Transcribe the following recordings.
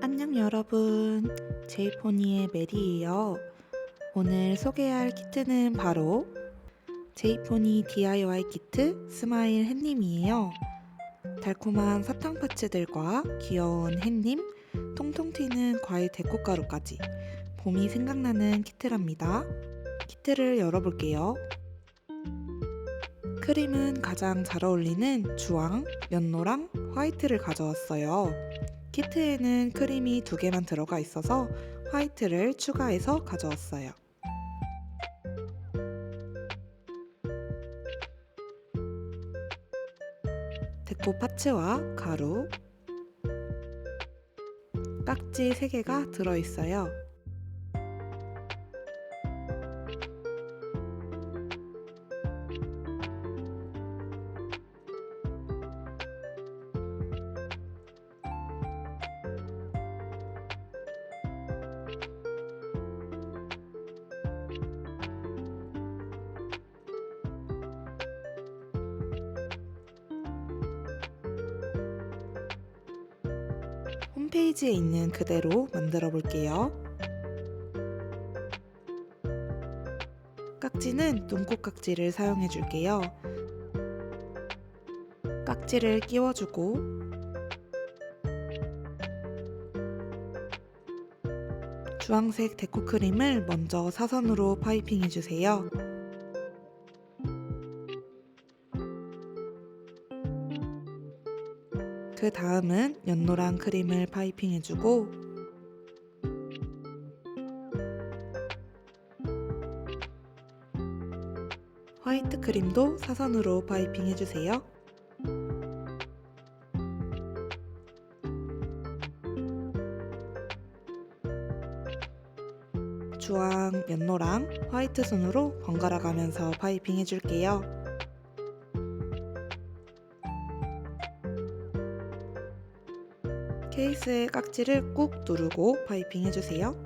안녕 여러분. 제이포니의 메리예요. 오늘 소개할 키트는 바로 제이포니 DIY 키트 스마일 햇님이에요. 달콤한 사탕 파츠들과 귀여운 햇님 통통 튀는 과일 데코가루까지 봄이 생각나는 키트랍니다. 키트를 열어볼게요 크림은 가장 잘 어울리는 주황, 연노랑 화이트를 가져왔어요 키트에는 크림이 두 개만 들어가 있어서 화이트를 추가해서 가져왔어요. 데코 파츠와 가루, 깍지 3개가 들어있어요. 홈페이지에 있는 그대로 만들어 볼게요. 깍지는 눈꽃 깍지를 사용해 줄게요. 깍지를 끼워주고 주황색 데코 크림을 먼저 사선으로 파이핑해 주세요. 그 다음은 연노랑 크림을 파이핑 해주고 화이트 크림도 사선으로 파이핑 해주세요. 주황, 연노랑 화이트 손으로 번갈아 가면서 파이핑 해줄게요. 케이스의 깍지를 꾹 누르고 파이핑 해주세요.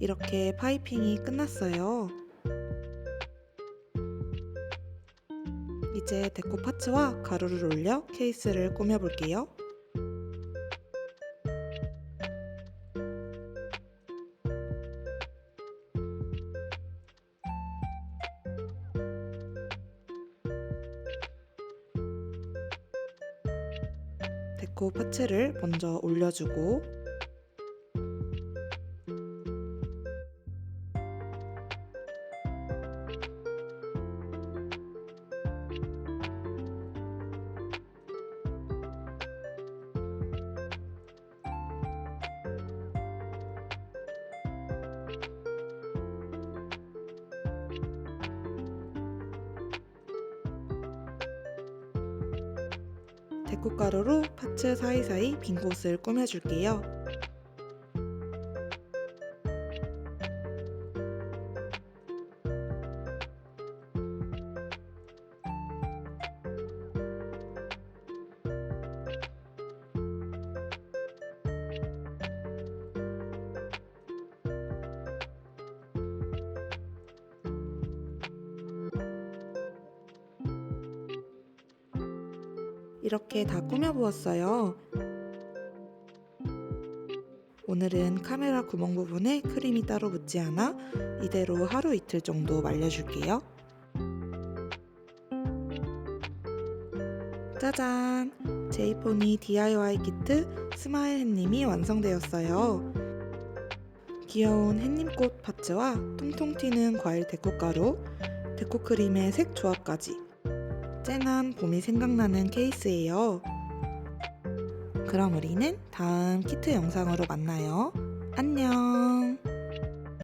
이렇게 파이핑이 끝났어요. 이제 데코 파츠와 가루를 올려 케이스를 꾸며볼게요. 데코 파츠를 먼저 올려주고 데코가루로 파츠 사이사이 빈 곳을 꾸며줄게요. 이렇게 다 꾸며보았어요. 오늘은 카메라 구멍 부분에 크림이 따로 묻지 않아 이대로 하루 이틀 정도 말려줄게요. 짜잔! 제이포니 DIY 키트 스마일 햇님이 완성되었어요. 귀여운 햇님꽃 파츠와 통통 튀는 과일 데코가루, 데코크림의 색 조합까지 쨍한 봄이 생각나는 케이스예요. 그럼 우리는 다음 키트 영상으로 만나요. 안녕.